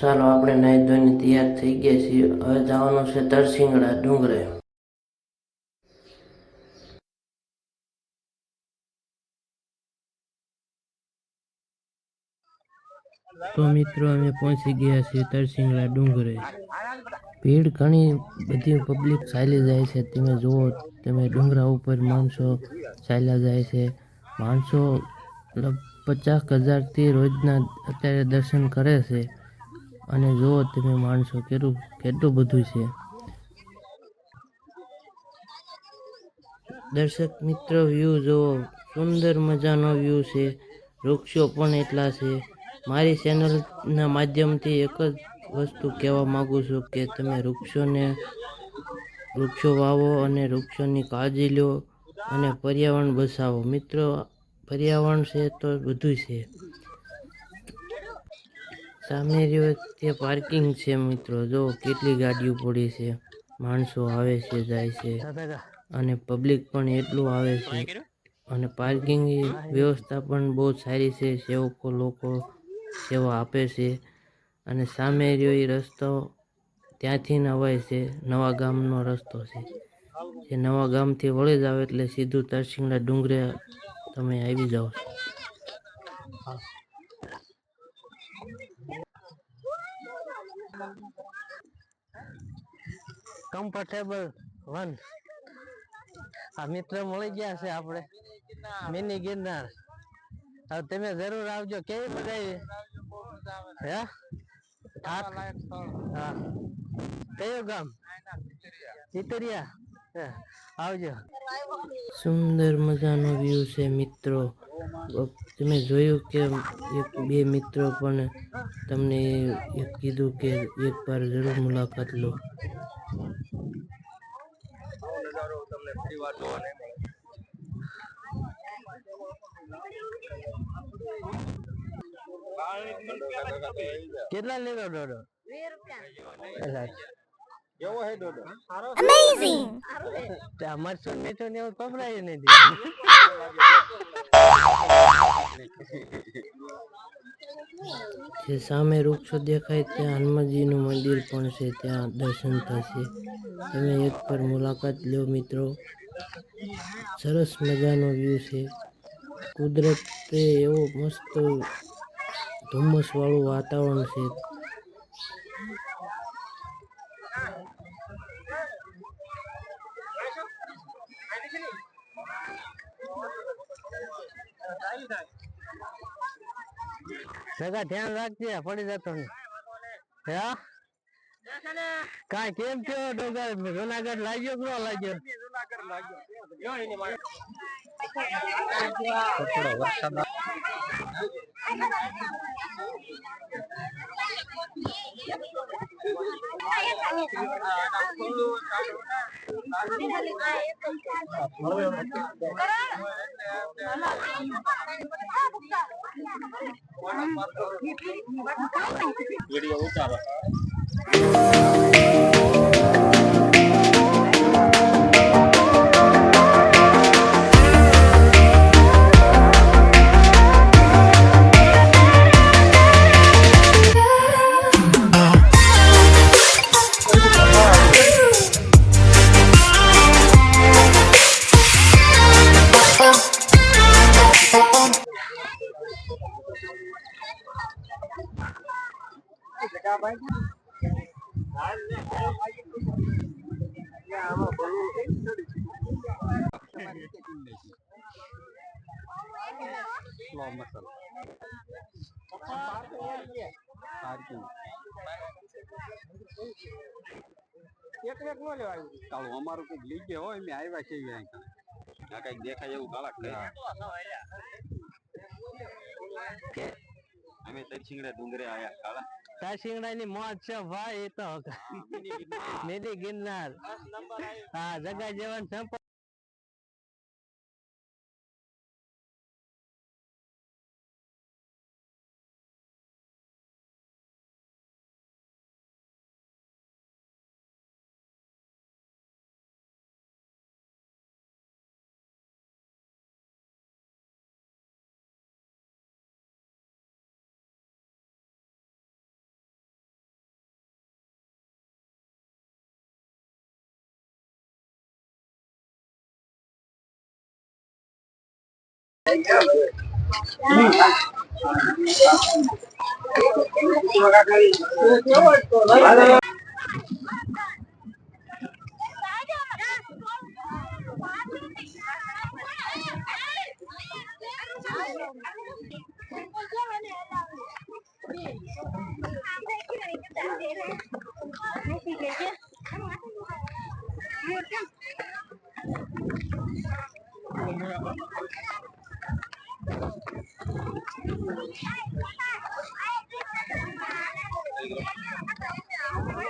ચાલો આપણે નાહી ધોઈને તૈયાર થઈ ગયા છીએ. હવે જવાનું છે તરસિંગડા ડુંગરે. તો મિત્રો, અમે પહોંચી ગયા છીએ તરસિંગડા ડુંગરે. ભીડ ઘણી બધી પબ્લિક ચાલી જાય છે. તમે જુઓ, તમે ડુંગરા ઉપર માણસો ચાલ્યા જાય છે. માણસો પચાસ હજારથી રોજના અત્યારે દર્શન કરે છે. અને જુઓ તમે માણસો કેટલું કેટલું બધું છે. દર્શક મિત્ર વ્યૂ જુઓ. સુંદર મજાનો વ્યૂ છે. વૃક્ષો પણ એટલા છે. મારી ચેનલના માધ્યમથી એક જ વસ્તુ કહેવા માગું છું કે તમે વૃક્ષોને વૃક્ષો વાવો અને વૃક્ષોની કાળજી લો અને પર્યાવરણ બસાવો. મિત્રો, પર્યાવરણ છે તો બધું છે. સામે રહ્યો તે પાર્કિંગ છે મિત્રો. જો કેટલી ગાડીઓ પડી છે. માણસો આવે છે, જાય છે. અને પબ્લિક પણ એટલું આવે છે. અને પાર્કિંગ વ્યવસ્થા પણ બહુ સારી છે. સેવકો લોકો સેવા આપે છે. અને સામે રહ્યો એ રસ્તો ત્યાંથી નવાય છે. નવા ગામનો રસ્તો છે. એ નવા ગામથી વળી જાવ એટલે સીધું તરસિંગડા ડુંગરે તમે આવી જાઓ છો. કમ્ફર્ટેબલ વન આ મિત્ર મળી ગયા છે આપણે. મિની ગિરનાર હવે તમે જરૂર આવજો. કેવી મજા હે? હા. કયું ગામ? ચિતરિયા આવજો. સુંદર મજાનો વ્યૂ છે મિત્રો. તમે જોયું કે એક બે મિત્રો પણ તમને એક કીધું કે એક વાર જરૂર મુલાકાત લો. કેટલા લીધો ડોડો? અચ્છા. તે અમાર સુન્ની ને પકડાયું નથી. જે સામે વૃક્ષો દેખાય ત્યાં હનુમાનજીનું મંદિર પણ છે, ત્યાં દર્શન થશે. તમે એક પર મુલાકાત લો મિત્રો. સરસ મજાનો વ્યૂ છે. કુદરતે એવો મસ્ત ધુમ્મસવાળું વાતાવરણ છે. સગા ધ્યાન રાખજે પડી જતો ને હે? કાંઈ કેમ છો ડોગર જુનાગઢ લાગ્યો કે ન લાગ્યો? થોડો Bye. સ્લો મસલ પાર્કિંગ કાળું અમારું કંઈક લઈ હોય મેં આવ્યા છે આ કંઈક દેખાય એવું કાળા અમે તરછીંગડા ડુંગરે આયા કાળા તરસિંગડા ની મોજ છે ભાઈ એ તો મેલી ગિરનાર. હા જગા જેવન સંપ हम ありがとうございます。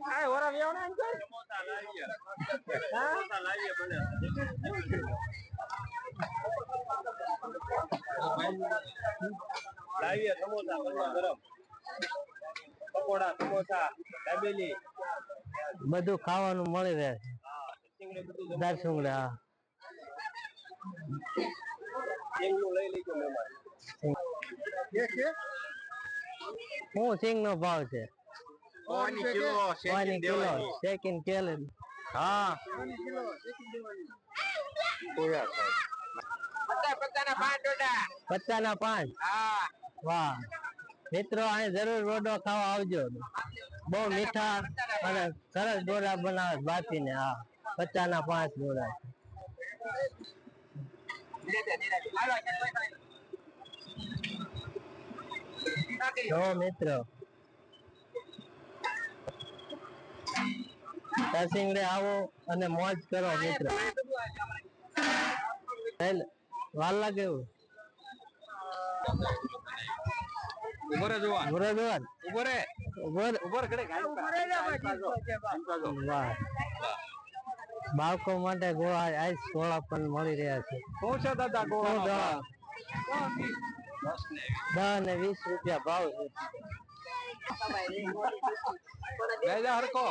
હાય ઓરા વ્યાવ ના અંકલ લાવીએ સમોસા બનવા ગરમ પકોડા સમોસા દાબેલી બધું ખાવાનું મળી રહે. દાળ સુંગડા હા. સિંગ નો ભાવ છે? હા. ના પાંચ વાહ. મિત્રો અહીં જરૂર રોડો ખાવા આવજો. બહુ મીઠા અને સરસ ડોડા બનાવે બાતી ને હા. પચાસ ના પાંચ ડોડા જો મિત્રો. તરસિંગડે આવો અને મોજ કરો મિત્રો. વાર લાગે એવું? ઊભો રે જોવા. બરોબર ઊભો રે બરોબર ઊભો રે ઘડે વાહ. બાળકો માટે ગોળા આઈસ ગોળા પણ મળી રહ્યા છે. શું છે દાદા ગોળા? દસ ને વીસ. રૂપિયા ભાવ છે. છોકરાઓ હરકો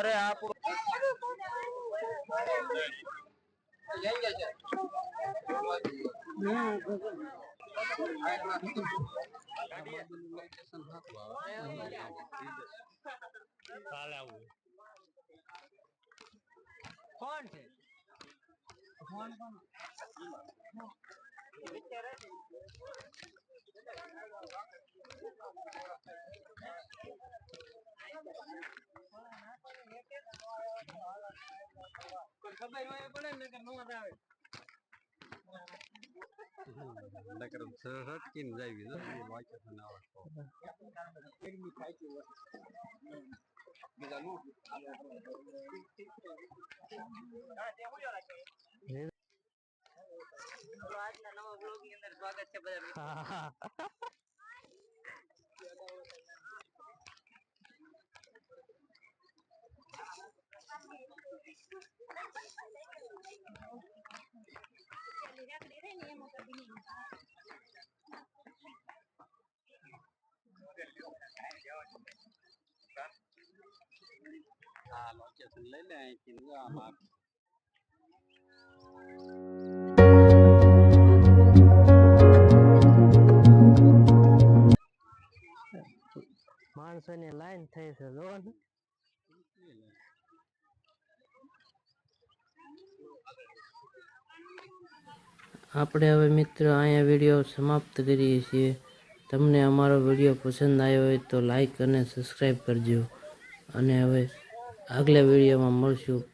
બધા તને જોશે પણ વિડીયા હા તો હોય પડે ને આપો કોણ આવે. નકર હટકીને જાવી જો એ વાંચે તો ના આવે à nó chỉ xin lấy này chính là mà માણસોને લાઈન થઈ છે જોવાનું આપણે હવે મિત્ર અહીંયા વીડિયો સમાપ્ત કરીએ છીએ. તમને અમારો વીડિયો પસંદ આવ્યો હોય તો લાઈક અને સબસ્ક્રાઈબ કરજો. અને હવે આગલા વિડીયોમાં મળશું.